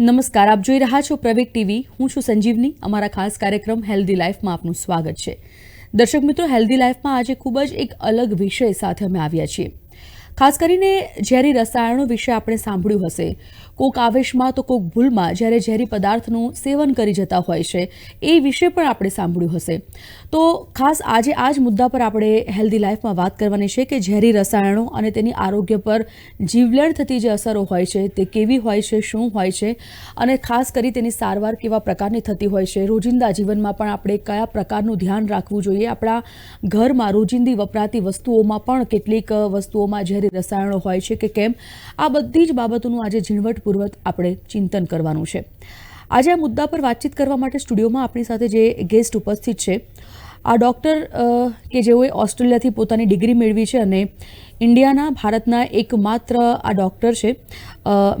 નમસ્કાર, આપ જોઈ રહ્યા છો પ્રવેક ટીવી. હું છું સંજીવની. અમારા ખાસ કાર્યક્રમ હેલ્ધી લાઈફમાં આપનું સ્વાગત છે. દર્શક મિત્રો, હેલ્ધી લાઈફમાં આજે ખૂબ જ એક અલગ વિષય સાથે અમે આવ્યા છીએ. ખાસ કરીને ઝેરી રસાયણો વિશે આપણે સાંભળ્યું હશે કોક આવેશમાં તો કોક ભૂલમાં જ્યારે ઝેરી પદાર્થનું સેવન કરી જતા હોય છે. એ વિશે પણ આપણે સાંભળ્યું હશે. તો ખાસ આજે આ જ મુદ્દા પર આપણે હેલ્ધી લાઈફમાં વાત કરવાની છે કે ઝેરી રસાયણો અને તેની આરોગ્ય પર જીવલેણ થતી જે અસરો હોય છે, તે કેવી હોય છે, શું હોય છે અને ખાસ કરી તેની સારવાર કેવા પ્રકારની થતી હોય છે. રોજિંદા જીવનમાં પણ આપણે કયા પ્રકારનું ધ્યાન રાખવું જોઈએ? આપણા ઘરમાં રોજિંદી વપરાતી વસ્તુઓમાં પણ કેટલીક વસ્તુઓમાં ઝેરી રસાયણો હોય છે કે કેમ? આ બધી જ બાબતોનું આજે ઝીણવટપૂર્વક આપણે ચિંતન કરવાનું છે. આજે આ મુદ્દા પર વાતચીત કરવા માટે સ્ટુડિયોમાં આપણી સાથે જે ગેસ્ટ ઉપસ્થિત છે, આ ડૉક્ટર કે જેઓએ ઓસ્ટ્રેલિયાથી પોતાની ડિગ્રી મેળવી છે અને ઇન્ડિયાના ભારતના એકમાત્ર આ ડૉક્ટર છે.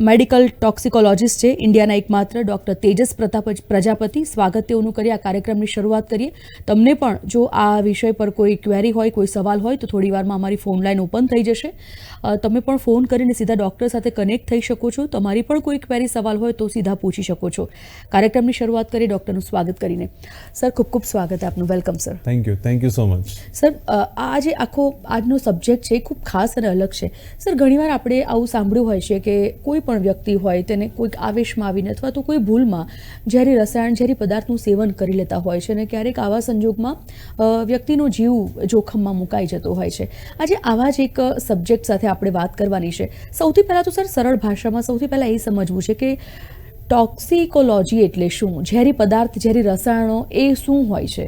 મેડિકલ ટોક્સિકોલોજીસ્ટ છે. ઇન્ડિયાના એકમાત્ર ડૉક્ટર તેજસ પ્રતાપ પ્રજાપતિ. સ્વાગત તેઓનું કરી આ કાર્યક્રમની શરૂઆત કરીએ. તમને પણ જો આ વિષય પર કોઈ ક્વેરી હોય કોઈ સવાલ હોય તો થોડી વારમાં અમારી ફોન લાઈન ઓપન થઈ જશે. તમે પણ ફોન કરીને સીધા ડૉક્ટર સાથે કનેક્ટ થઈ શકો છો. તમારી પણ કોઈ ક્વેરી સવાલ હોય તો સીધા પૂછી શકો છો. કાર્યક્રમની શરૂઆત કરી ડૉક્ટરનું સ્વાગત કરીને. સર ખૂબ ખૂબ સ્વાગત આપનું. Welcome sir thank you thank you so much sir આ જે આખો આજનો સબ્જેક્ટ છે ખૂબ ખાસ અને અલગ છે. સર, ઘણીવાર આપણે આવું સાંભળ્યું હોય છે કે કોઈ પણ વ્યક્તિ હોય તેને કોઈક આવેશમાં આવીને અથવા તો કોઈ ભૂલમાં ઝેરી રસાયણ ઝેરી પદાર્થનું સેવન કરી લેતા હોય છે અને ક્યારેક આવા સંજોગમાં વ્યક્તિનો જીવ જોખમમાં મુકાઈ જતો હોય છે. આજે આવા જ એક સબ્જેક્ટ સાથે આપણે વાત કરવાની છે. સૌથી પહેલાં તો, સર, સરળ ભાષામાં સૌથી પહેલાં એ સમજવું છે કે ટોક્સિકોલોજી એટલે શું? ઝેરી પદાર્થ, ઝેરી રસાયણો એ શું હોય છે?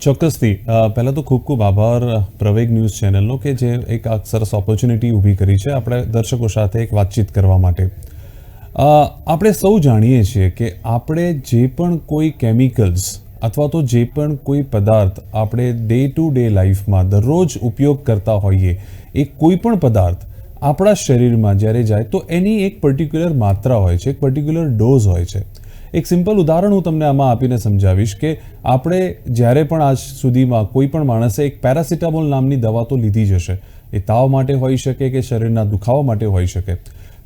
ચોક્કસથી. પહેલાં તો ખૂબ ખૂબ આભાર પ્રવેગ ન્યૂઝ ચેનલનો કે જે એક આ સરસ ઓપોર્ચ્યુનિટી ઊભી કરી છે આપણે દર્શકો સાથે એક વાતચીત કરવા માટે. આપણે સૌ જાણીએ છીએ કે આપણે જે પણ કોઈ કેમિકલ્સ અથવા તો જે પણ કોઈ પદાર્થ આપણે ડે ટુ ડે લાઈફમાં દરરોજ ઉપયોગ કરતા હોઈએ, એ કોઈ પણ પદાર્થ આપણા શરીરમાં જ્યારે જાય તો એની એક પર્ટિક્યુલર માત્રા હોય છે, એક પર્ટિક્યુલર ડોઝ હોય છે. એક સિમ્પલ ઉદાહરણ હું તમને આમાં આપીને સમજાવીશ કે આપણે જ્યારે પણ આજ સુધીમાં કોઈ પણ માણસે એક પેરાસિટામોલ નામની દવા તો લીધી જ હશે. એ તાવ માટે હોઈ શકે કે શરીરના દુખાવા માટે હોઈ શકે.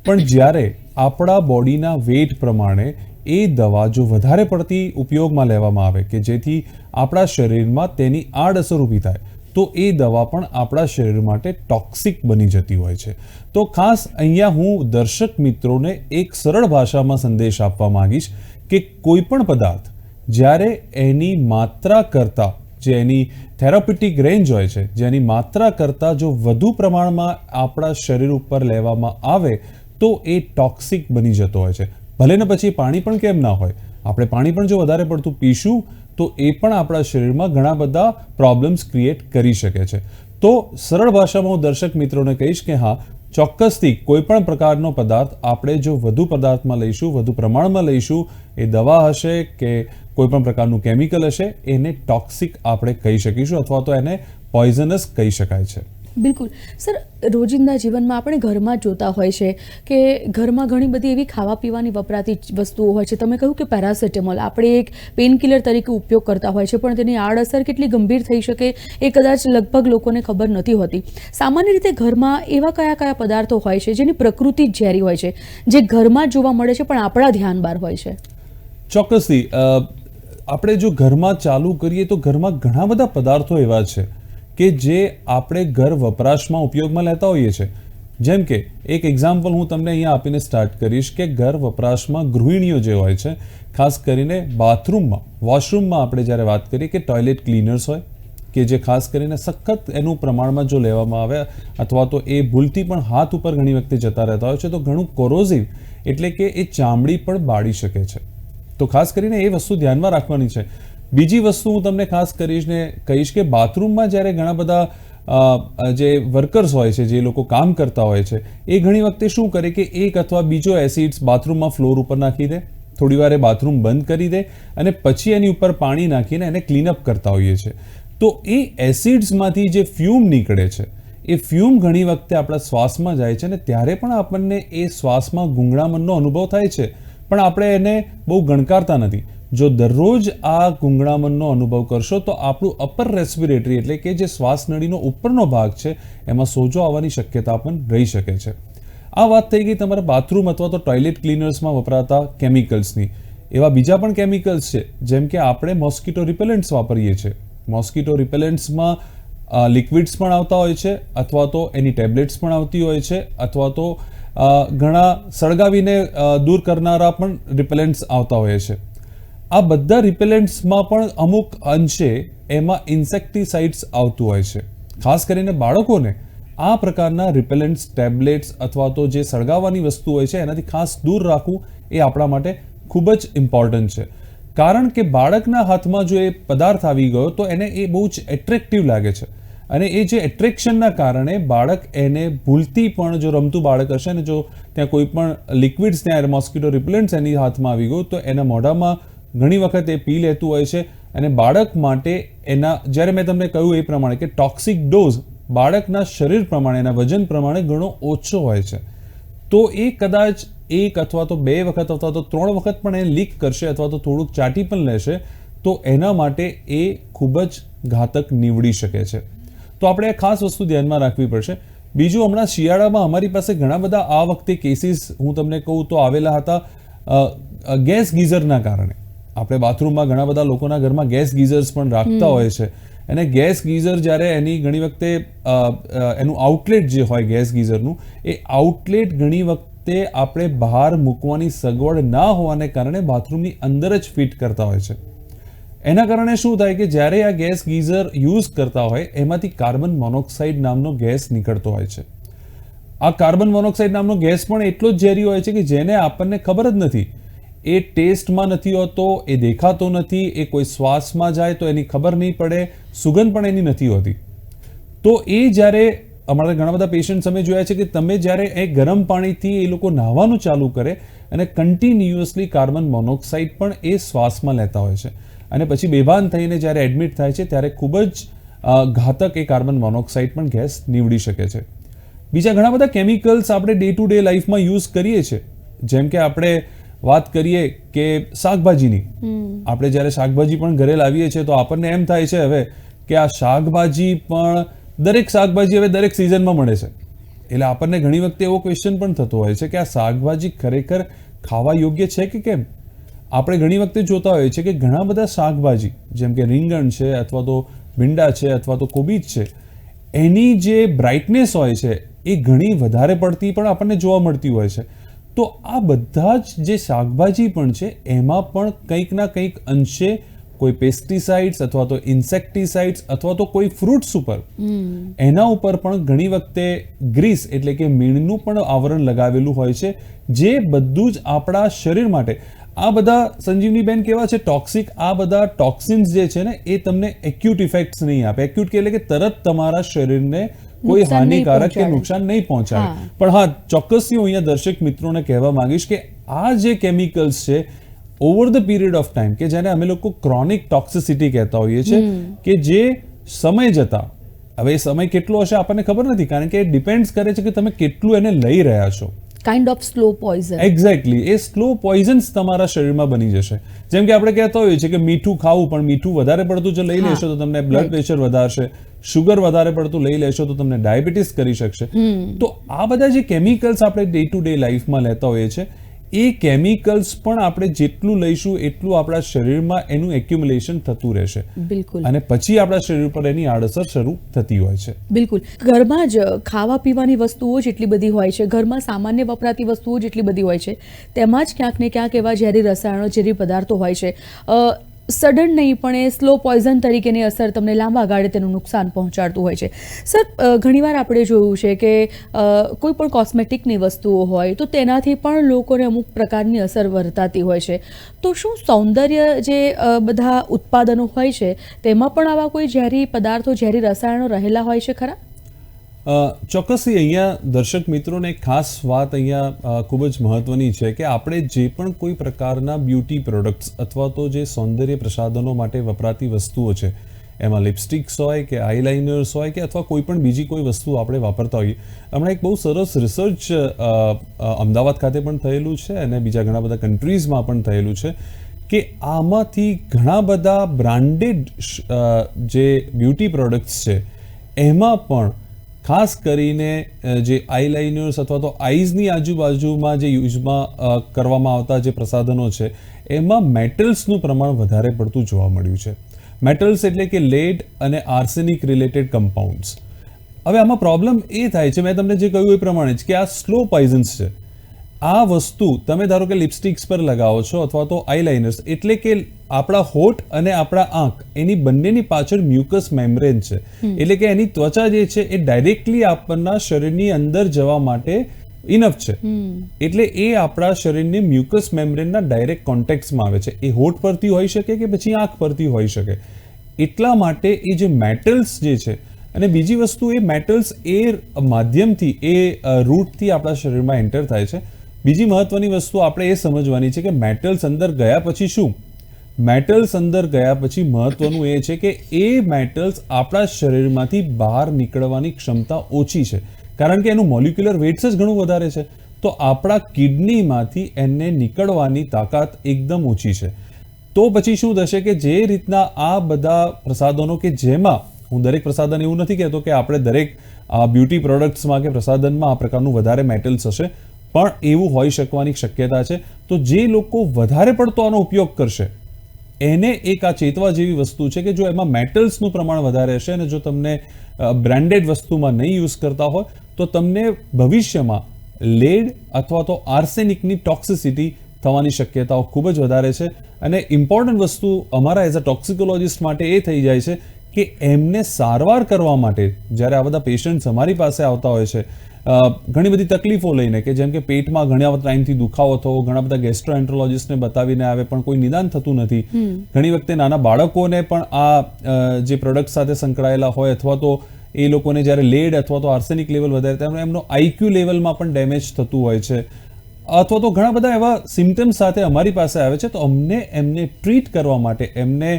પણ જ્યારે આપણા બોડીના વેટ પ્રમાણે એ દવા જો વધારે પડતી ઉપયોગમાં લેવામાં આવે કે જેથી આપણા શરીરમાં તેની આડઅસર ઊભી થાય, તો એ દવા પણ આપણા શરીર માટે ટોક્સિક બની જતી હોય છે. તો ખાસ અહીંયા હું દર્શક મિત્રોને એક સરળ ભાષામાં સંદેશ આપવા માંગીશ કે કોઈ પણ પદાર્થ જ્યારે એની માત્રા કરતાં, જે એની થેરાપ્યુટિક રેન્જ હોય છે જેની માત્રા કરતાં જો વધુ પ્રમાણમાં આપણા શરીર ઉપર લેવામાં આવે, તો એ ટોક્સિક બની જતો હોય છે. ભલે ને પછી પાણી પણ કેમ ના હોય. આપણે પાણી પણ જો વધારે પડતું પીશું, તો એ પણ આપણા શરીરમાં ઘણા બધા પ્રોબ્લેમ્સ ક્રિએટ કરી શકે છે. તો સરળ ભાષામાં હું દર્શક મિત્રોને કહીશ કે હા ચોક્કસથી કોઈ પણ પ્રકારનો પદાર્થ આપણે જો વધુ પદાર્થમાં લઈશું, વધુ પ્રમાણમાં લઈશું, એ દવા હશે કે કોઈ પણ પ્રકારનું કેમિકલ હશે, એને ટોક્સિક આપણે કહી શકીશું અથવા તો એને પોઈઝનસ કહી શકાય છે. બિલકુલ. સર, રોજિંદા જીવનમાં આપણે ઘરમાં જોતા હોય છે કે ઘરમાં ઘણી બધી એવી ખાવા પીવાની વપરાતી વસ્તુઓ હોય છે. તમે કહ્યું કે પેરાસેટેમોલ આપણે એક પેનકિલર તરીકે ઉપયોગ કરતા હોય છે, પણ તેની આડઅસર કેટલી ગંભીર થઈ શકે એ કદાચ લગભગ લોકોને ખબર નથી હોતી. સામાન્ય રીતે ઘરમાં એવા કયા કયા પદાર્થો હોય છે જેની પ્રકૃતિ જ ઝેરી હોય છે, જે ઘરમાં જોવા મળે છે, પણ આપણા ધ્યાન બહાર હોય છે? ચોક્કસથી. આપણે જો ઘરમાં ચાલુ કરીએ તો ઘરમાં ઘણા બધા પદાર્થો એવા છે. કે જે આપણે ઘર વપરાશમાં ઉપયોગમાં લેતા હોઈએ છીએ. જેમ કે, એક એક્ઝામ્પલ હું તમને અહીંયા આપીને સ્ટાર્ટ કરીશ કે ઘર વપરાશમાં ગૃહિણીઓ જે હોય છે, ખાસ કરીને બાથરૂમમાં, વોશરૂમમાં આપણે જ્યારે વાત કરીએ કે ટોયલેટ ક્લીનર્સ હોય, કે જે ખાસ કરીને સખત એનું પ્રમાણમાં જો લેવામાં આવે અથવા તો એ ભૂલથી પણ હાથ ઉપર ઘણી વખતે જતા રહેતા હોય છે, તો ઘણું કોરોઝિવ એટલે કે એ ચામડી પણ બાળી શકે છે. તો ખાસ કરીને એ વસ્તુ ધ્યાનમાં રાખવાની છે. બીજી વસ્તુ હું તમને ખાસ કરીશ ને કહીશ કે બાથરૂમમાં જ્યારે ઘણા બધા જે વર્કર્સ હોય છે, જે લોકો કામ કરતા હોય છે, એ ઘણી વખતે શું કરે કે એક અથવા બીજો એસિડ્સ બાથરૂમમાં ફ્લોર ઉપર નાખી દે, થોડી વાર બાથરૂમ બંધ કરી દે અને પછી એની ઉપર પાણી નાખીને એને ક્લીનઅપ કરતા હોઈએ છે તો એ એસિડ્સમાંથી જે ફ્યુમ નીકળે છે, એ ફ્યુમ ઘણી વખતે આપણા શ્વાસમાં જાય છે અને ત્યારે પણ આપણને એ શ્વાસમાં ગુંગળામણનો અનુભવ થાય છે. પણ આપણે એને બહુ ગણકારતા નથી. જો દરરોજ આ ગુંગળામણનો અનુભવ કરશો, તો આપણું અપર રેસ્પિરેટરી એટલે કે જે શ્વાસનળીનો ઉપરનો ભાગ છે, એમાં સોજો આવવાની શક્યતા પણ રહી શકે છે. આ વાત થઈ ગઈ તમારા બાથરૂમ અથવા તો ટોયલેટ ક્લીનર્સમાં વપરાતા કેમિકલ્સની એવા બીજા પણ કેમિકલ્સ છે, જેમ કે આપણે મોસ્કિટો રિપેલન્ટ્સ વાપરીએ છીએ. મોસ્કિટો રિપેલન્ટ્સમાં લિક્વિડ્સ પણ આવતા હોય છે, અથવા તો એની ટેબ્લેટ્સ પણ આવતી હોય છે, અથવા તો ઘણા સળગાવીને દૂર કરનારા પણ રિપેલન્ટ્સ આવતા હોય છે. આ બધા રિપેલેન્ટ્સમાં પણ અમુક અંશે એમાં ઇન્સેક્ટિસાઇડ્સ આવતું હોય છે. ખાસ કરીને બાળકોને આ પ્રકારના રિપેલેન્ટ્સ ટેબ્લેટ્સ અથવા તો જે સળગાવવાની વસ્તુ હોય છે, એનાથી ખાસ દૂર રાખવું એ આપણા માટે ખૂબ જ ઇમ્પોર્ટન્ટ છે. કારણ કે બાળકના હાથમાં જો એ પદાર્થ આવી ગયો, તો એને એ બહુ જ એટ્રેક્ટિવ લાગે છે. અને એ જે એટ્રેક્શનના કારણે બાળક એને ભૂલથી પણ જો રમતું બાળક હશે ને, જો ત્યાં કોઈ પણ લિક્વિડ્સ ત્યાં મોસ્કિટો રિપેલન્ટ્સ એની હાથમાં આવી ગયું, તો એના મોઢામાં ઘણી વખત એ પી લેતું હોય છે અને બાળક માટે એના, જ્યારે મેં તમને કહ્યું એ પ્રમાણે કે ટોક્સિક ડોઝ બાળકના શરીર પ્રમાણે, એના વજન પ્રમાણે ઘણો ઓછો હોય છે. તો એ કદાચ એક અથવા તો બે વખત અથવા તો ત્રણ વખત પણ એ લીક કરશે અથવા તો થોડુંક ચાટી પણ લેશે, તો એના માટે એ ખૂબ જ ઘાતક નીવડી શકે છે. તો આપણે આ ખાસ વસ્તુ ધ્યાનમાં રાખવી પડશે. બીજું, હમણાં શિયાળામાં અમારી પાસે ઘણા બધા આ વખતે કેસીસ હું તમને કહું તો આવેલા હતા ગેસ ગીઝરના કારણે. આપણે બાથરૂમમાં ઘણા બધા લોકોના ઘરમાં ગેસ ગીઝર્સ પણ રાખતા હોય છે. અને ગેસ ગીઝર જ્યારે એની ઘણી વખતે એનું આઉટલેટ જે હોય ગેસ ગીઝરનું એ આઉટલેટ ઘણી વખતે આપણે બહાર મૂકવાની સગવડ ના હોવાને કારણે બાથરૂમની અંદર જ ફિટ કરતા હોય છે. એના કારણે શું થાય કે જ્યારે આ ગેસ ગીઝર યુઝ કરતા હોય એમાંથી કાર્બન મોનોક્સાઇડ નામનો ગેસ નીકળતો હોય છે. આ કાર્બન મોનોક્સાઇડ નામનો ગેસ પણ એટલો જ ઝેરી હોય છે કે જેને આપણને ખબર જ નથી. એ ટેસ્ટમાં નથી હોતો, એ દેખાતો નથી, એ કોઈ શ્વાસમાં જાય તો એની ખબર નહીં પડે, સુગંધ પણ એની નથી હોતી. તો એ જ્યારે અમારા ઘણા બધા પેશન્ટ્સ અમે જોયા છે કે તમે જ્યારે એ ગરમ પાણીથી એ લોકો નાહવાનું ચાલુ કરે અને કન્ટિન્યુઅસલી કાર્બન મોનોક્સાઇડ પણ એ શ્વાસમાં લેતા હોય છે. અને પછી બેભાન થઈને જ્યારે એડમિટ થાય છે, ત્યારે ખૂબ જ ઘાતક એ કાર્બન મોનોક્સાઇડ પણ ગેસ નીવડી શકે છે. બીજા ઘણા બધા કેમિકલ્સ આપણે ડે ટુ ડે લાઈફમાં યુઝ કરીએ છીએ. જેમ કે આપણે વાત કરીએ કે શાકભાજીની. આપણે જ્યારે શાકભાજી પણ ઘરે લાવીએ છીએ તો આપણને એમ થાય છે હવે કે આ શાકભાજી પણ દરેક શાકભાજી હવે દરેક સિઝનમાં મળે છે. એટલે આપણને ઘણી વખતે એવો ક્વેશ્ચન પણ થતો હોય છે કે આ શાકભાજી ખરેખર ખાવા યોગ્ય છે કે કેમ? આપણે ઘણી વખતે જોતા હોઈએ છીએ કે ઘણા બધા શાકભાજી જેમ કે રીંગણ છે અથવા તો ભીંડા છે અથવા તો કોબીજ છે એની જે બ્રાઇટનેસ હોય છે એ ઘણી વધારે પડતી પણ આપણને જોવા મળતી હોય છે. તો આ બધા જ જે શાકભાજી પણ છે એમાં પણ કંઈક ના કંઈક અંશે કોઈ પેસ્ટિસાઇડ્સ અથવા તો ઇન્સેક્ટિસાઇડ્સ અથવા તો કોઈ ફ્રૂટ્સ ઉપર એના ઉપર પણ ઘણી વખતે ગ્રીસ એટલે કે મીણનું પણ આવરણ લગાવેલું હોય છે જે બધું જ આપણા શરીર માટે. આ બધા સંજીવનીબેન કેવા છે? ટોક્સિક આ બધા ટોક્સિન્સ જે છે ને એ તમને એક્યુટ ઇફેક્ટ્સ નહીં આપે. એક્યુટ એટલે કે તરત તમારા શરીરને કોઈ હાનિકારક કે નુકસાન નહીં પહોંચાડે. પણ હા ચોક્કસથી હું અહીંયા દર્શક મિત્રોને કહેવા માંગીશ કે આ જે કેમિકલ્સ છે over the period of time કે જેને અમે લોકો ક્રોનિક ટોક્સિસિટી કહેતા હોઈએ છીએ કે જે સમય જતા હવે એ સમય કેટલો હશે આપણને ખબર નથી કારણ કે એ ડિપેન્ડ્સ કરે છે કે તમે કેટલું એને લઈ રહ્યા છો. Kind of slow poison exactly A slow poisons તમારા શરીરમાં બની જશે. જેમ કે આપણે કહેતા હોઈએ છીએ કે મીઠું ખાવું પણ મીઠું વધારે પડતું જો લઈ લેશો તો તમને બ્લડ પ્રેશર વધારશે શુગર વધારે પડતું લઈ લેશો તો તમને ડાયાબિટીસ કરી શકશે. તો આ બધા જે કેમિકલ્સ આપણે ડે ટુ ડે લાઈફમાં લેતા હોઈએ છીએ એ કેમિકલ્સ પણ આપણે જેટલું લઈશું એટલું આપણા શરીરમાં એનું એક્યુમ્યુલેશન થતું રહેશે. બિલકુલ. અને પછી આપણા શરીર પર એની આડઅસર શરૂ થતી હોય છે. બિલકુલ. ઘરમાં જ ખાવા પીવાની વસ્તુઓ જ એટલી બધી હોય છે. ઘરમાં સામાન્ય વપરાતી વસ્તુઓ જ એટલી બધી હોય છે. તેમાં જ ક્યાંક ને ક્યાંક એવા ઝેરી રસાયણો ઝેરી પદાર્થો હોય છે. સડન નહીં, પણ એ સ્લો પોઈઝન તરીકેની અસર તમને લાંબા ગાળે તેનું નુકસાન પહોંચાડતું હોય છે. સર ઘણીવાર આપણે જોયું છે કે કોઈ પણ કોસ્મેટિકની વસ્તુઓ હોય, તો તેનાથી પણ લોકોને અમુક પ્રકારની અસર વર્તાતી હોય છે. તો શું સૌંદર્ય જે બધા ઉત્પાદનો હોય છે, તેમાં પણ આવા કોઈ ઝેરી પદાર્થો, ઝેરી રસાયણો રહેલા હોય છે ખરા? ચોક્કસથી અહીંયા દર્શક મિત્રોને ખાસ વાત અહીંયા ખૂબ જ મહત્ત્વની છે કે આપણે જે પણ કોઈ પ્રકારના બ્યુટી પ્રોડક્ટ્સ અથવા તો જે સૌંદર્ય પ્રસાધનો માટે વપરાતી વસ્તુઓ છે, એમાં લિપસ્ટિક્સ હોય કે આઈલાઇનર્સ હોય કે અથવા કોઈ પણ બીજી કોઈ વસ્તુ આપણે વાપરતા હોઈએ, હમણાં એક બહુ સરસ રિસર્ચ અમદાવાદ ખાતે પણ થયેલું છે અને બીજા ઘણા બધા કન્ટ્રીઝમાં પણ થયેલું છે કે આમાંથી ઘણા બધા બ્રાન્ડેડ જે બ્યુટી પ્રોડક્ટ્સ છે, એમાં પણ ખાસ કરીને જે આઈલાઇનર્સ અથવા તો આઈઝની આજુબાજુમાં જે યુઝમાં કરવામાં આવતા જે પ્રસાધનો છે, એમાં મેટલ્સનું પ્રમાણ વધારે પડતું જોવા મળ્યું છે. મેટલ્સ એટલે કે લેડ અને આર્સેનિક રિલેટેડ કમ્પાઉન્ડ્સ. હવે આમાં પ્રોબ્લેમ એ થાય છે, મેં તમને જે કહ્યું એ પ્રમાણે જ કે આ સ્લો પોઈઝન્સ છે. આ વસ્તુ તમે ધારો કે લિપસ્ટિક્સ પર લગાવો છો અથવા તો આઈલાઇનર્સ એટલે કે આપણા હોઠ અને આપણા આંખ એની બંનેની પાછળ મ્યુકસ મેમ્બ્રેન છે. એટલે કે એની ત્વચા જે છે એ ડાયરેક્ટલી આપણના શરીરની અંદર જવા માટે ઇનફ છે. એટલે એ આપણા શરીરની મ્યુકસ મેમ્બ્રેનના ડાયરેક્ટ કોન્ટેક્ટમાં આવે છે. એ હોઠ પરથી હોઈ શકે કે પછી આંખ પરથી હોઈ શકે. એટલા માટે એ જે મેટલ્સ જે છે અને બીજી વસ્તુ એ મેટલ્સ એ માધ્યમથી એ રૂટથી આપણા શરીરમાં એન્ટર થાય છે. બીજી મહત્વની વસ્તુ આપણે એ સમજવાની છે કે મેટલ્સ અંદર ગયા પછી શું? મેટલ્સ અંદર ગયા પછી મહત્વનું એ છે કે એ મેટલ્સ આપણા શરીરમાંથી બહાર નીકળવાની ક્ષમતા ઓછી છે. કારણ કે એનું મોલિક્યુલર વેટ્સ જ ઘણું વધારે છે. તો આપણા કિડનીમાંથી એને નીકળવાની તાકાત એકદમ ઓછી છે. તો પછી શું થશે કે જે રીતના આ બધા પ્રસાધનો કે જેમાં હું દરેક પ્રસાધન એવું નથી કહેતો કે આપણે દરેક બ્યુટી પ્રોડક્ટ્સમાં કે પ્રસાધનમાં આ પ્રકારનું વધારે મેટલ્સ હશે પણ એવું હોઈ શકવાની શક્યતા છે. તો જે લોકો વધારે પડતો આનો ઉપયોગ કરશે, એને એક આ ચેતવા જેવી વસ્તુ છે કે જો એમાં મેટલ્સનું પ્રમાણ વધારે હશે અને જો તમને બ્રાન્ડેડ વસ્તુમાં નહીં યુઝ કરતા હોય, તો તમને ભવિષ્યમાં લેડ અથવા તો આર્સેનિકની ટોક્સિસિટી થવાની શક્યતાઓ ખૂબ જ વધારે છે. અને ઇમ્પોર્ટન્ટ વસ્તુ અમારા એઝ અ ટોક્સિકોલોજીસ્ટ માટે એ થઈ જાય છે કે એમને સારવાર કરવા માટે જ્યારે આ બધા પેશન્ટ્સ અમારી પાસે આવતા હોય છે ઘણી બધી તકલીફો લઈને કે જેમ કે પેટમાં ઘણા ટાઈમથી દુખાવો થવો ઘણા બધા ગેસ્ટ્રોએન્ટ્રોલોજીસ્ટને બતાવીને આવે પણ કોઈ નિદાન થતું નથી. ઘણી વખતે નાના બાળકોને પણ આ જે પ્રોડક્ટ સાથે સંકળાયેલા હોય અથવા તો એ લોકોને જ્યારે લેડ અથવા તો આર્સેનિક લેવલ વધારે ત્યારે એમનો આઈક્યુ લેવલમાં પણ ડેમેજ થતું હોય છે. અથવા તો ઘણા બધા એવા સિમ્ટમ્સ સાથે અમારી પાસે આવે છે તો અમને એમને ટ્રીટ કરવા માટે એમને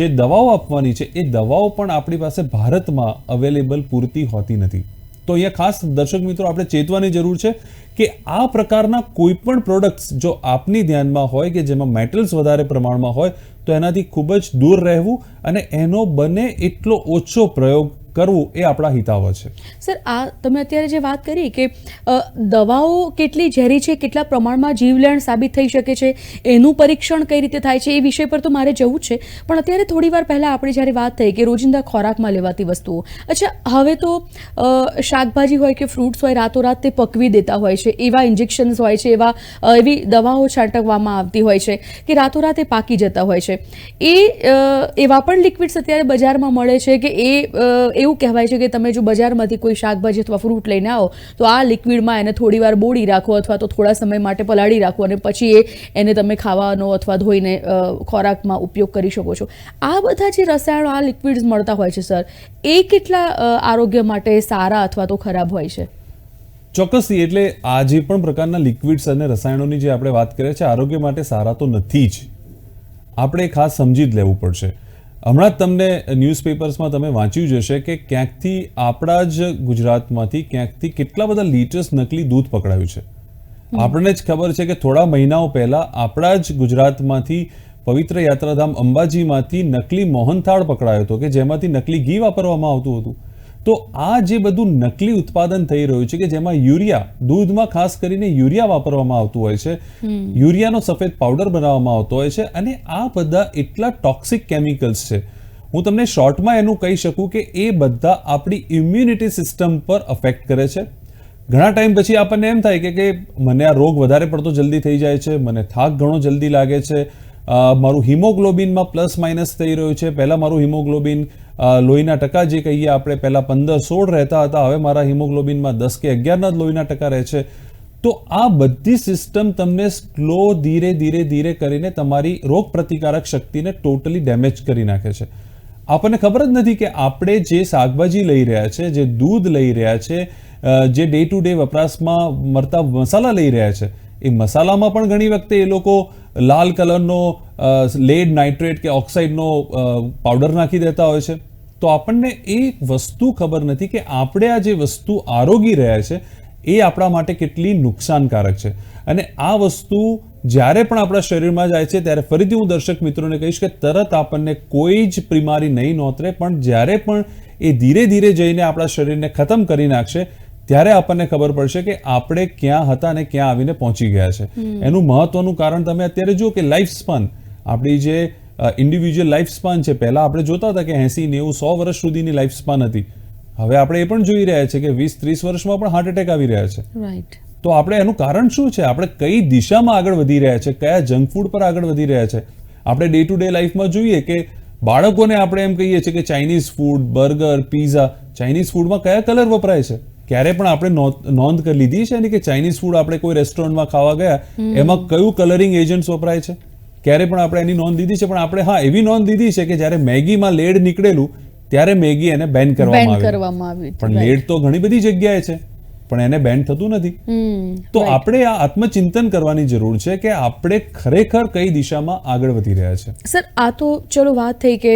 જે દવાઓ આપવાની છે એ દવાઓ પણ આપણી પાસે ભારતમાં અવેલેબલ પૂરતી હોતી નથી. તો અહીંયા ખાસ દર્શક મિત્રો આપણે ચેતવાની જરૂર છે કે આ પ્રકારના કોઈ પણ પ્રોડક્ટ્સ જો આપની ધ્યાનમાં હોય કે જેમાં મેટલ્સ વધારે પ્રમાણમાં હોય, તો એનાથી ખૂબ જ દૂર રહેવું અને એનો બને એટલો ઓછો પ્રયોગ કરવું એ આપણા હિતાવહ છે. સર, આ તમે અત્યારે જે વાત કરી કે દવાઓ કેટલી ઝેરી છે, કેટલા પ્રમાણમાં જીવલેણ સાબિત થઈ શકે છે, એનું પરીક્ષણ કઈ રીતે થાય છે, એ વિષય પર તો મારે જવું જ છે. પણ અત્યારે થોડી વાર પહેલાં આપણે જ્યારે વાત થઈ કે રોજિંદા ખોરાકમાં લેવાતી વસ્તુઓ, અચ્છા, હવે તો શાકભાજી હોય કે ફ્રૂટ્સ હોય, રાતોરાત તે પકવી દેતા હોય છે, એવા ઇન્જેક્શન્સ હોય છે, એવા એવી દવાઓ છાંટકવામાં આવતી હોય છે કે રાતોરાત એ પાકી જતા હોય છે. એ એવા પણ લિક્વિડ્સ અત્યારે બજારમાં મળે છે કે એ એવું કહેવાય છે કે તમે જો બજારમાંથી કોઈ શાકભાજી અથવા ફ્રૂટ લઈને આવો, તો આ લિક્વિડમાં એને થોડી વાર બોળી રાખો અથવા તો થોડા સમય માટે પલાળી રાખો અને પછી એ એને તમે ખાવાનો અથવા ધોઈને ખોરાકમાં ઉપયોગ કરી શકો છો. આ બધા જે રસાયણો આ લિક્વિડ્સ મળતા હોય છે, સર, એ કેટલા આરોગ્ય માટે સારા અથવા તો ખરાબ હોય છે? ચોક્કસથી, એટલે આ જે પણ પ્રકારના લિક્વિડ્સ અને રસાયણોની જે આપણે વાત કરીએ છીએ, આરોગ્ય માટે સારા તો નથી જ. આપણે ખાસ સમજી જ લેવું પડશે. હમણાં જ તમને ન્યૂઝપેપર્સમાં તમે વાંચ્યું જ હશે કે ક્યાંકથી આપણા જ ગુજરાતમાંથી ક્યાંકથી કેટલા બધા લીટર્સ નકલી દૂધ પકડાયું છે. આપણને જ ખબર છે કે થોડા મહિનાઓ પહેલા આપણા જ ગુજરાતમાંથી પવિત્ર યાત્રાધામ અંબાજીમાંથી નકલી મોહનથાળ પકડાયો હતો કે જેમાંથી નકલી ઘી વાપરવામાં આવતું હતું. તો આ જે બધું નકલી ઉત્પાદન થઈ રહ્યું છે કે જેમાં યુરિયા દૂધમાં ખાસ કરીને યુરિયા વાપરવામાં આવતું હોય છે યુરિયાનો સફેદ પાવડર બનાવવામાં આવતો હોય છે અને આ બધા એટલા ટોક્સિક કેમિકલ્સ છે. હું તમને શોર્ટમાં એનું કહી શકું કે એ બધા આપણી ઇમ્યુનિટી સિસ્ટમ પર અફેક્ટ કરે છે. ઘણા ટાઈમ પછી આપણને એમ થાય કે મને આ રોગ વધારે પડતો જલ્દી થઈ જાય છે મને થાક ઘણો જલ્દી લાગે છે મારું હિમોગ્લોબિનમાં પ્લસ માઇનસ થઈ રહ્યું છે. પહેલાં મારું હિમોગ્લોબિન લોહીના ટકા જે કહીએ આપણે, પહેલાં પંદર સોળ રહેતા હતા, હવે મારા હિમોગ્લોબિનમાં દસ કે અગિયારના જ લોહીના ટકા રહે છે. તો આ બધી સિસ્ટમ તમને સ્લો ધીરે ધીરે ધીરે કરીને તમારી રોગ પ્રતિકારક શક્તિને ટોટલી ડેમેજ કરી નાખે છે. આપણને ખબર જ નથી કે આપણે જે શાકભાજી લઈ રહ્યા છે, જે દૂધ લઈ રહ્યા છે જે ડે ટુ ડે વપરાશમાં મળતા મસાલા લઈ રહ્યા છે, એ મસાલામાં પણ ઘણી વખતે એ લોકો લાલ કલરનો લેડ નાઇટ્રેટ કે ઓક્સાઇડનો પાવડર નાખી દેતા હોય છે. તો આપણને એ વસ્તુ ખબર નથી કે આપણે આ જે વસ્તુ આરોગી રહ્યા છે, એ આપણા માટે કેટલી નુકસાનકારક છે. અને આ વસ્તુ જ્યારે પણ આપણા શરીરમાં જાય છે, ત્યારે ફરીથી હું દર્શક મિત્રોને કહીશ કે તરત આપણને કોઈ જ બીમારી નહીં નોતરે, પણ જ્યારે પણ એ ધીરે ધીરે જઈને આપણા શરીરને ખતમ કરી નાખશે ત્યારે આપણને ખબર પડશે કે આપણે ક્યાં હતા અને ક્યાં આવીને પહોંચી ગયા છે. એનું મહત્વનું કારણ તમે અત્યારે જુઓ કે લાઈફ સ્પાન આપણી જે ઇન્ડિવિજ્યુઅલ લાઈફ સ્પાન છે પહેલા આપણે જોતા હતા કે એસી નેવું સો વર્ષ સુધીની લાઈફ સ્પાન હતી. હવે આપણે એ પણ જોઈ રહ્યા છે કે વીસ ત્રીસ વર્ષમાં પણ હાર્ટ એટેક આવી રહ્યા છે. રાઈટ તો આપણે એનું કારણ શું છે? આપણે કઈ દિશામાં આગળ વધી રહ્યા છે? કયા જંક ફૂડ પર આગળ વધી રહ્યા છે? આપણે ડે ટુ ડે લાઈફમાં જોઈએ કે બાળકોને આપણે એમ કહીએ છીએ કે Chinese food burger pizza Chinese ફૂડમાં કયા કલર વપરાય છે? ક્યારે પણ આપણે નોંધ- કરી લીધી છે ને કે ચાઇનીઝ ફૂડ આપણે કોઈ રેસ્ટોરન્ટમાં ખાવા ગયા એમાં કયું કલરિંગ એજન્ટ્સ વપરાય છે? ક્યારે પણ આપણે એની નોંધ લીધી છે પણ આપણે હા એવી નોંધ લીધી છે કે જ્યારે મેગીમાં લેડ નીકળેલું ત્યારે મેગી એને બેન કરવામાં આવી પણ લેડ તો ઘણી બધી જગ્યાએ છે. પણ એને બેન થતું નથી. તો આપણે આ આત્મચિંતન કરવાની જરૂર છે કે આપણે ખરેખર કઈ દિશામાં આગળ વધી રહ્યા છે. સર આ તો ચલો વાત થઈ કે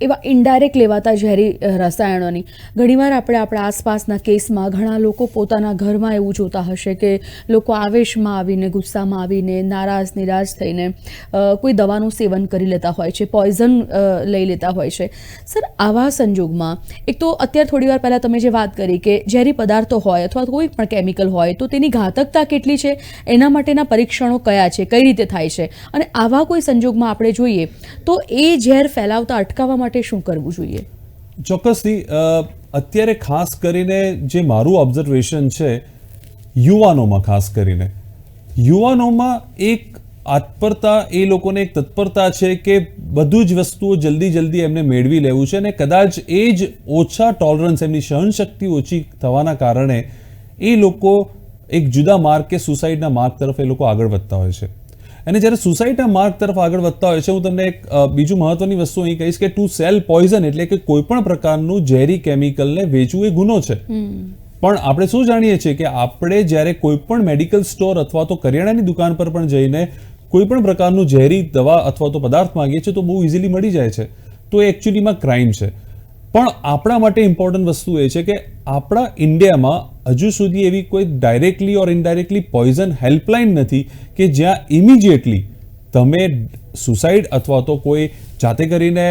એવા ઇન્ડાયરેક્ટ લેવાતા ઝેરી રસાયણોની. ઘણીવાર આપણે આપણા આસપાસના કેસમાં ઘણા લોકો પોતાના ઘરમાં એવું જોતા હશે કે લોકો આવેશમાં આવીને ગુસ્સામાં આવીને નારાજ નિરાશ થઈને કોઈ દવાનું સેવન કરી લેતા હોય છે પોઈઝન લઈ લેતા હોય છે. સર આવા સંજોગમાં એક તો અત્યારે થોડી વાર પહેલાં તમે જે વાત કરી કે ઝેરી પદાર્થો હોય અથવા કોઈ પણ કેમિકલ હોય, તો તેની ઘાતકતા કેટલી છે? એના માટેના પરીક્ષણો કયા છે? કઈ રીતે થાય છે? અને આવા કોઈ સંજોગમાં આપણે જોઈએ, તો એ ઝેર ફેલાવતા અટકાવવા માટે શું કરવું જોઈએ? ચોક્કસથી અત્યારે ખાસ કરીને જે મારું ઓબ્ઝર્વેશન છે, યુવાનોમાં ખાસ કરીને. યુવાનોમાં એક આત્પરતા એ લોકોને એક તત્પરતા છે કે બધું જ વસ્તુઓ જલ્દી જલ્દી એમને મેળવી લેવું છે અને કદાચ એ જ ઓછા ટોલરન્સ એમની સહનશક્તિ ઓછી થવાના કારણે એ લોકો એક જુદા માર્ગ કે સુસાઇડના માર્ગ તરફ એ લોકો આગળ વધતા હોય છે. અને જ્યારે સુસાઇડના માર્ગ તરફ આગળ વધતા હોય છે હું તમને એક બીજું મહત્વની વસ્તુ અહીં કહીશ કે ટુ સેલ પોઈઝન એટલે કે કોઈ પણ પ્રકારનું ઝેરી કેમિકલને વેચવું એ ગુનો છે. પણ આપણે શું જાણીએ છીએ કે આપણે જ્યારે કોઈ પણ મેડિકલ સ્ટોર અથવા તો કરિયાણાની દુકાન પર પણ જઈને કોઈ પણ પ્રકારનું ઝેરી દવા અથવા તો પદાર્થ માંગીએ છીએ તો બહુ ઇઝીલી મળી જાય છે. તો એ એકચ્યુઅલીમાં ક્રાઇમ છે. પણ આપણા માટે ઇમ્પોર્ટન્ટ વસ્તુ એ છે કે આપણા ઇન્ડિયામાં હજુ સુધી એવી કોઈ directly or indirectly poison helpline નથી કે જ્યાં ઇમિડિયેટલી તમે સુસાઇડ અથવા તો કોઈ જાતે કરીને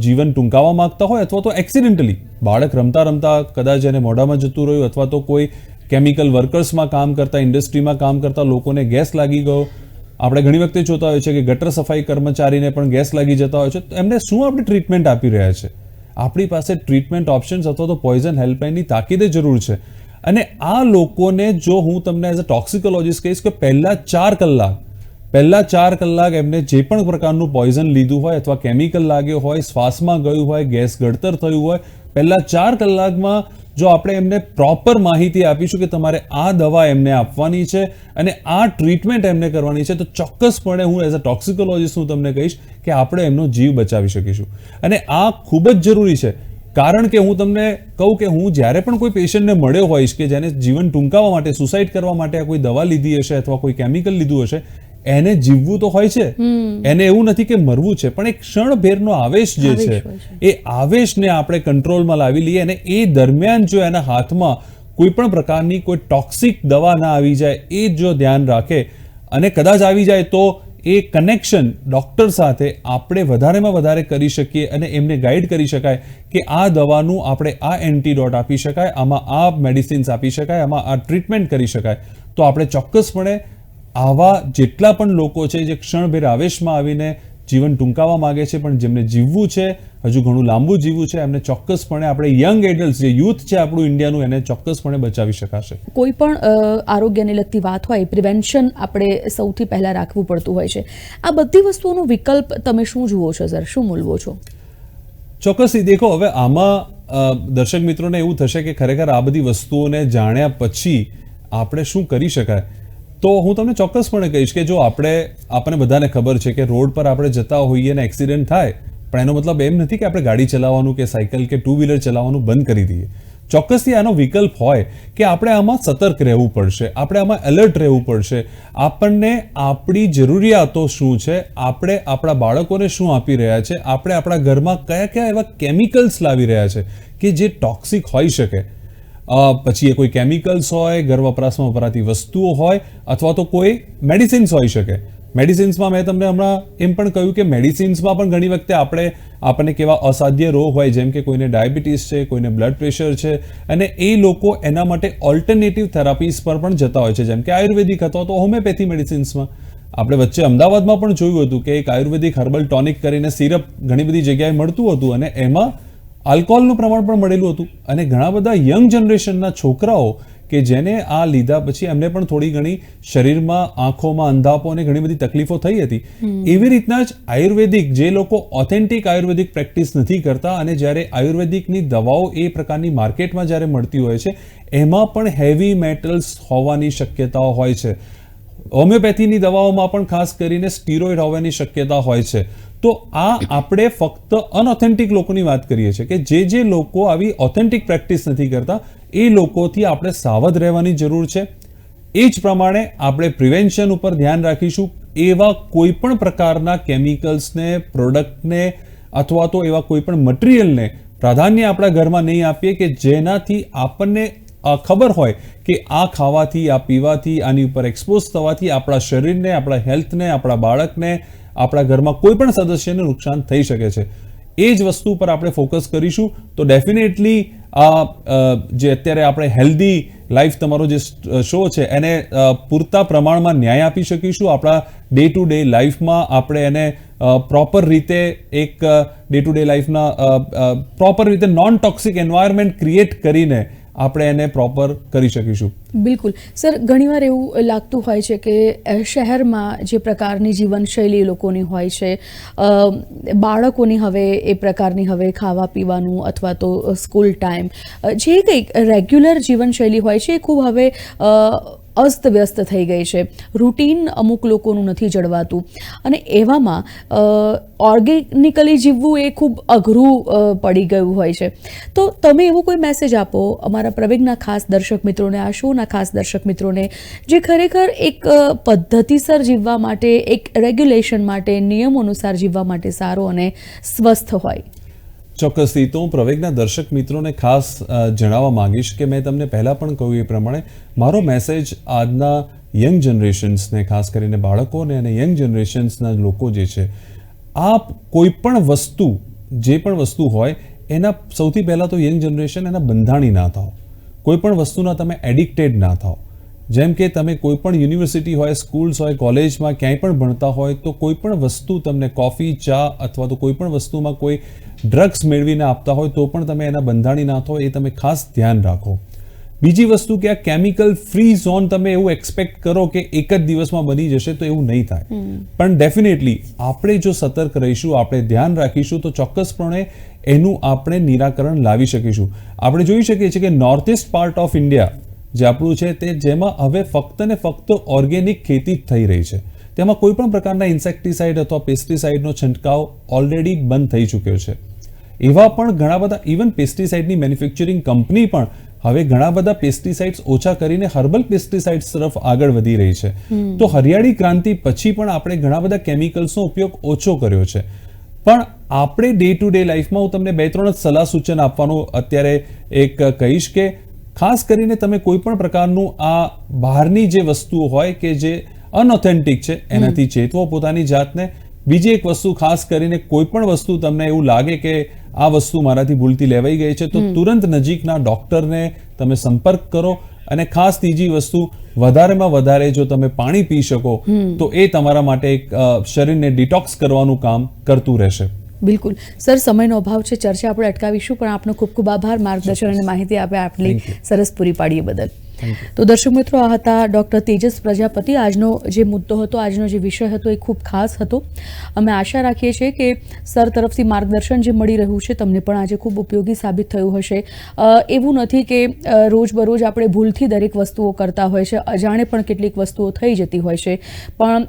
જીવન ટૂંકાવવા માંગતા હોય અથવા તો એક્સિડેન્ટલી બાળક રમતા રમતા કદાચ એને મોઢામાં જતું રહ્યું અથવા તો કોઈ કેમિકલ વર્કર્સમાં કામ કરતા ઇન્ડસ્ટ્રીમાં કામ કરતા લોકોને ગેસ લાગી ગયો આપણે ઘણી વખતે જોતા હોય છે કે ગટર સફાઈ કર્મચારીને પણ ગેસ લાગી જતા હોય છે. તો એમને શું આપણે ટ્રીટમેન્ટ આપી રહ્યા છે? આપણી પાસે ટ્રીટમેન્ટ ઓપ્શન્સ અથવા તો પોઈઝન હેલ્પલાઇનની તાકીદે જરૂર છે. અને આ લોકોને જો હું તમને એઝ અ ટોક્સિકોલોજીસ્ટ કહીશ કે પહેલાં ચાર કલાક, પહેલાં ચાર કલાક એમને જે પણ પ્રકારનું પોઈઝન લીધું હોય અથવા કેમિકલ લાગ્યો હોય, શ્વાસમાં ગયું હોય, ગેસ ગળતર થયું હોય, પહેલાં ચાર કલાકમાં જો આપણે એમને પ્રોપર માહિતી આપીશું કે તમારે આ દવા એમને આપવાની છે અને આ ટ્રીટમેન્ટ એમને કરવાની છે, તો ચોક્કસપણે હું એઝ અ ટોક્સિકોલોજીસ્ટ હું તમને કહીશ કે આપણે એમનો જીવ બચાવી શકીશું. અને આ ખૂબ જ જરૂરી છે. કારણ કે હું તમને કહું કે હું જ્યારે પણ કોઈ પેશન્ટને મળ્યો હોઈશ કે જેને જીવન ટૂંકાવવા માટે સુસાઇડ કરવા માટે આ કોઈ દવા લીધી હશે અથવા કોઈ કેમિકલ લીધું હશે એને જીવવું તો હોય છે. એને એવું નથી કે મરવું છે પણ એક ક્ષણભેરનો આવેશ જે છે. એ આવેશને આપણે કંટ્રોલમાં લાવી લઈએ અને એ દરમિયાન જો એના હાથમાં કોઈ પણ પ્રકારની કોઈ ટોક્સિક દવા ના આવી જાય એ જો ધ્યાન રાખે અને કદાચ આવી જાય તો એ કનેક્શન ડોક્ટર સાથે આપણે વધારેમાં વધારે કરી શકીએ અને એમને ગાઈડ કરી શકાય કે આ દવાનું આપણે આ એન્ટીડોટ આપી શકાય આમાં આ મેડિસિન્સ આપી શકાય આમાં આ ટ્રીટમેન્ટ કરી શકાય. તો આપણે ચોક્કસપણે આવા જેટલા પણ લોકો છે જે ક્ષણભેર આવેશમાં આવીને જીવન ટૂંકાવવા માગે છે પણ જેમને જીવવું છે હજુ ઘણું લાંબુ જીવવું છે એમને ચોક્કસપણે આપણે યંગ એડલ્ટ જે યુથ છે આપણું ઇન્ડિયાનું એને ચોક્કસપણે બચાવી શકાશે. કોઈ પણ આરોગ્યને લગતી વાત હોય પ્રિવેન્શન આપણે સૌથી પહેલાં રાખવું પડતું હોય છે. આ બધી વસ્તુઓનો વિકલ્પ તમે શું જુઓ છો સર? શું મૂલવો છો? ચોક્કસથી દેખો હવે આમાં દર્શક મિત્રોને એવું થશે કે ખરેખર આ બધી વસ્તુઓને જાણ્યા પછી આપણે શું કરી શકાય? તો હું તમને ચોક્કસપણે કહીશ કે જો આપણે, આપણને બધાને ખબર છે કે રોડ પર આપણે જતા હોઈએ અને એક્સિડન્ટ થાય, પણ એનો મતલબ એમ નથી કે આપણે ગાડી ચલાવવાનું કે સાયકલ કે ટુ વ્હીલર ચલાવવાનું બંધ કરી દઈએ. ચોક્કસથી આનો વિકલ્પ હોય કે આપણે આમાં સતર્ક રહેવું પડશે, આપણે આમાં એલર્ટ રહેવું પડશે. આપણને આપણી જરૂરિયાતો શું છે, આપણે આપણા બાળકોને શું આપી રહ્યા છે, આપણે આપણા ઘરમાં કયા કયા એવા કેમિકલ્સ લાવી રહ્યા છે કે જે ટોક્સિક હોઈ શકે. પછી એ કોઈ કેમિકલ્સ હોય ઘર વપરાશમાં વપરાતી વસ્તુઓ હોય, અથવા તો કોઈ મેડિસિન્સ હોઈ શકે. મેડિસિન્સમાં મેં તમને હમણાં એમ પણ કહ્યું કે મેડિસિન્સમાં પણ ઘણી વખતે આપણે, આપણને કેવા અસાધ્ય રોગ હોય, જેમ કે કોઈને ડાયાબિટીસ છે, કોઈને બ્લડ પ્રેશર છે, અને એ લોકો એના માટે ઓલ્ટરનેટિવ થેરાપીસ પર પણ જતા હોય છે. જેમ કે આયુર્વેદિક અથવા તો હોમિયોપેથી મેડિસિન્સમાં આપણે વચ્ચે અમદાવાદમાં પણ જોયું હતું કે એક આયુર્વેદિક હર્બલ ટોનિક કરીને સિરપ ઘણી બધી જગ્યાએ મળતું હતું, અને એમાં આલ્કોહોલનું પ્રમાણ પણ મળેલું હતું અને ઘણા બધા યંગ જનરેશનના છોકરાઓ કે જેને આ લીધા પછી એમને પણ થોડી ઘણી શરીરમાં આંખોમાં અંધાપો અને ઘણી બધી તકલીફો થઈ હતી. એવી રીતના જ આયુર્વેદિક જે લોકો ઓથેન્ટિક આયુર્વેદિક પ્રેક્ટિસ નથી કરતા અને જ્યારે આયુર્વેદિકની દવાઓ એ પ્રકારની માર્કેટમાં જ્યારે મળતી હોય છે એમાં પણ હેવી મેટલ્સ હોવાની શક્યતાઓ હોય છે. હોમિયોપેથીની દવાઓમાં પણ ખાસ કરીને સ્ટીરોઇડ હોવાની શક્યતા હોય છે. તો આ આપણે ફક્ત અનઓથેન્ટિક લોકોની વાત કરીએ છીએ કે જે જે લોકો આવી ઓથેન્ટિક પ્રેક્ટિસ નથી કરતા, એ લોકોથી આપણે સાવધ રહેવાની જરૂર છે. એ જ પ્રમાણે આપણે પ્રિવેન્શન ઉપર ધ્યાન રાખીશું. એવા કોઈ પણ પ્રકારના કેમિકલ્સને પ્રોડક્ટને અથવા તો એવા કોઈ પણ મટીરિયલને પ્રાધાન્ય આપણા ઘરમાં નહીં આપીએ કે જેનાથી આપણને ખબર હોય કે આ ખાવાથી, આ પીવાથી, આની ઉપર એક્સપોઝ થવાથી આપણા શરીરને, આપણા હેલ્થને આપણા બાળકને આપણા ઘરમાં કોઈ પણ સદસ્યને નુકસાન થઈ શકે છે. એ જ વસ્તુ પર આપણે ફોકસ કરીશું. તો ડેફિનેટલી આ જે અત્યારે આપણે હેલ્ધી લાઈફ તમારો જે શો છે, એને પૂરતા પ્રમાણમાં ન્યાય આપી શકીશું. આપણા ડે ટુ ડે લાઈફમાં આપણે એને પ્રોપર રીતે એક ડે ટુ ડે લાઈફના પ્રોપર રીતે નોન ટોક્સિક એન્વાયરમેન્ટ ક્રિએટ કરીને આપણે એને પ્રોપર કરી શકીશું. બિલકુલ. સર, ઘણીવાર એવું લાગતું હોય છે કે શહેરમાં જે પ્રકારની જીવનશૈલી લોકોની હોય છે બાળકોની હવે એ પ્રકારની હવે ખાવા પીવાનું અથવા તો સ્કૂલ ટાઈમ જે કંઈક રેગ્યુલર જીવનશૈલી હોય છે એ ખૂબ હવે અસ્તવ્યસ્ત થઈ ગઈ છે. રૂટીન અમુક લોકોનું નથી જળવાતું. અને એવામાં ઓર્ગેનિકલી જીવવું એ ખૂબ અઘરું પડી ગયું હોય છે. તો તમે એવો કોઈ મેસેજ આપો અમારા પ્રવેગના ખાસ દર્શક મિત્રોને, આ શોના ખાસ દર્શક મિત્રોને, જે ખરેખર એક પદ્ધતિસર જીવવા માટે, એક રેગ્યુલેશન માટે, નિયમો અનુસાર જીવવા માટે સારો અને સ્વસ્થ હોય? ચોક્કસથી. તો હું પ્રવેગના દર્શક મિત્રોને ખાસ જણાવવા માંગીશ કે મેં તમને પહેલાં પણ કહ્યું એ પ્રમાણે, મારો મેસેજ આજના યંગ જનરેશન્સને ખાસ કરીને બાળકોને અને યંગ જનરેશન્સના લોકો જે છે આ કોઈ પણ વસ્તુ, જે પણ વસ્તુ હોય, એના સૌથી પહેલાં તો યંગ જનરેશન એના બંધાણી ના થાઓ. કોઈ પણ વસ્તુના તમે એડિક્ટેડ ના થાઓ. જેમ કે તમે કોઈ પણ યુનિવર્સિટી હોય સ્કૂલ્સ હોય કોલેજમાં ક્યાંય પણ ભણતા હોય તો કોઈ પણ વસ્તુ તમને કોફી ચા અથવા તો કોઈ પણ વસ્તુમાં કોઈ ડ્રગ્સ મેળવીને આપતા હોય તો પણ તમે એના બંધાણી ના થો એ તમે ખાસ ધ્યાન રાખો. બીજી વસ્તુ કે આ કેમિકલ ફ્રી ઝોન તમે એવું એક્સપેક્ટ કરો કે એક જ દિવસમાં બની જશે તો એવું નહીં થાય. પણ ડેફિનેટલી આપણે જો સતર્ક રહીશું આપણે ધ્યાન રાખીશું તો ચોક્કસપણે એનું આપણે નિરાકરણ લાવી શકીશું. આપણે જોઈ શકીએ છીએ કે north east part of India જે આપણું છે તે જેમાં હવે ફક્ત ને ફક્ત ઓર્ગેનિક ખેતી જ થઈ રહી છે. તેમાં કોઈ પણ પ્રકારના ઇન્સેક્ટિસાઇડ અથવા પેસ્ટિસાઇડનો છંટકાવ ઓલરેડી બંધ થઈ ચૂક્યો છે. એવા પણ ઘણા બધા ઇવન પેસ્ટિસાઇડની મેન્યુફેક્ચરિંગ કંપની પણ હવે ઘણા બધા પેસ્ટિસાઇડ્સ ઓછા કરીને હર્બલ પેસ્ટિસાઇડ્સ તરફ આગળ વધી રહી છે. તો હરિયાળી ક્રાંતિ પછી પણ આપણે ઘણા બધા કેમિકલ્સનો ઉપયોગ ઓછો કર્યો છે. પણ આપણે ડે ટુ ડે લાઈફમાં હું તમને બે ત્રણ જ સલાહ સૂચન આપવાનું અત્યારે એક કહીશ કે ખાસ કરીને તમે કોઈ પણ પ્રકારનું આ બહારની જે વસ્તુઓ હોય કે જે અનઓથેન્ટિક છે એનાથી ચેતવો પોતાની જાતને. બીજી એક વસ્તુ ખાસ કરીને કોઈ પણ વસ્તુ તમને એવું લાગે કે આ વસ્તુ મારાથી ભૂલથી લેવાઈ ગઈ છે તો તુરંત નજીકના ડોક્ટરને તમે સંપર્ક કરો અને ખાસ ત્રીજી વસ્તુ વધારેમાં વધારે જો તમે પાણી પી શકો તો એ તમારા માટે એક શરીરને ડિટોક્સ કરવાનું કામ કરતું રહેશે. બિલકુલ. સર સમયનો અભાવ છે ચર્ચા આપણે અટકાવીશું પણ આપનો ખૂબ ખૂબ આભાર. માર્ગદર્શન અને માહિતી આપે આપણી સરસ પૂરી પાડીએ બદલ. તો દર્શક મિત્રો, આ હતા ડૉક્ટર તેજસ પ્રજાપતિ. આજનો જે મુદ્દો હતો, આજનો જે વિષય હતો એ ખૂબ ખાસ હતો. અમે આશા રાખીએ છીએ કે સર તરફથી માર્ગદર્શન જે મળી રહ્યું છે, તમને પણ આજે ખૂબ ઉપયોગી સાબિત થયું હશે. એવું નથી કે રોજબરોજ આપણે ભૂલથી દરેક વસ્તુઓ કરતા હોય છે, અજાણે પણ કેટલીક વસ્તુઓ થઈ જતી હોય છે. પણ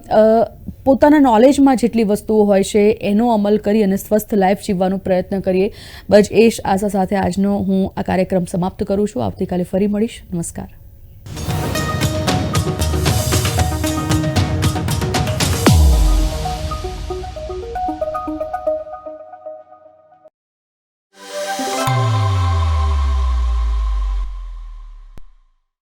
પોતાના નોલેજમાં જેટલી વસ્તુઓ હોય છે, એનો અમલ કરી અને સ્વસ્થ લાઈફ જીવવાનો પ્રયત્ન કરીએ. બસ એ આશા સાથે આજનો હું આ કાર્યક્રમ સમાપ્ત કરું છું. આવતીકાલે ફરી મળીશ. નમસ્કાર.